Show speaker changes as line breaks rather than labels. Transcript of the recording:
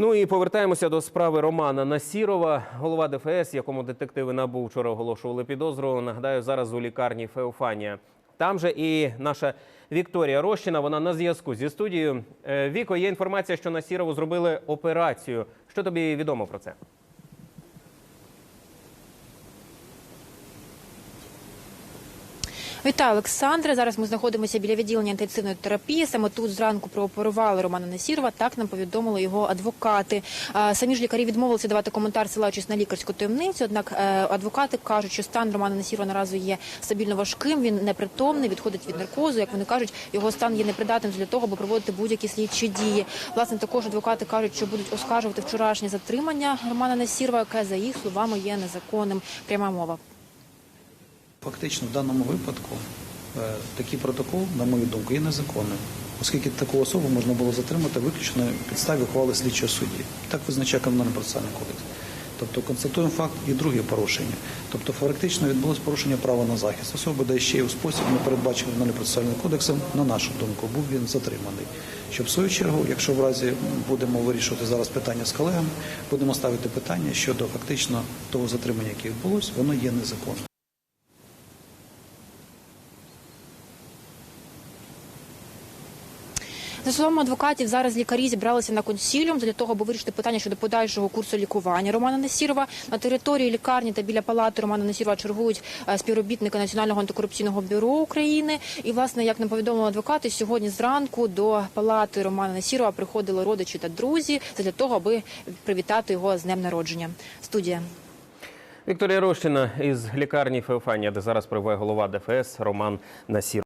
Ну і повертаємося до справи Романа Насірова, голова ДФС, якому детективи НАБУ вчора оголошували підозру. Нагадаю, зараз у лікарні Феофанія. Там же і наша Вікторія Рощина. Вона на зв'язку зі студією. Е, Віко, є інформація, що Насірову зробили операцію. Що тобі відомо про це?
Вітаю, Олександре. Зараз ми знаходимося біля відділення інтенсивної терапії. Саме тут зранку прооперували Романа Насірова. Так нам повідомили його адвокати. Самі ж лікарі відмовилися давати коментар, силаючись на лікарську таємницю. Однак е, адвокати кажуть, що стан Романа Насірова наразі є стабільно важким. Він непритомний, відходить від наркозу. Як вони кажуть, його стан є непридатним для того, аби проводити будь-які слідчі дії. Власне, також адвокати кажуть, що будуть оскаржувати вчорашнє затримання Романа Насірова, яке за їх словами є незаконним. Пряма мова.
Фактично, в даному випадку е, такий протокол, на мою думку, є незаконним, оскільки таку особу можна було затримати виключно підставі ухвали слідчого судді. Так визначає кримінальний процесуальний кодекс. Тобто констатуємо факт і друге порушення. Тобто фактично відбулось порушення права на захист особи, де ще й у спосіб не передбачений кримінальним процесуальним кодексом, на нашу думку, був він затриманий. Щоб в свою чергу, якщо в разі будемо вирішувати зараз питання з колегами, будемо ставити питання щодо фактично того затримання, яке відбулось, воно є незаконним.
За словами адвокатів, зараз лікарі зібралися на консіліум для того, аби вирішити питання щодо подальшого курсу лікування Романа Насірова. На території лікарні та біля палати Романа Насірова чергують е, співробітники Національного антикорупційного бюро України. І, власне, як нам повідомили адвокати, сьогодні зранку до палати Романа Насірова приходили родичі та друзі для того, аби привітати його з днем народження. Студія.
Вікторія Рощина із лікарні Феофанія, де зараз перебуває голова ДФС Роман Насіров.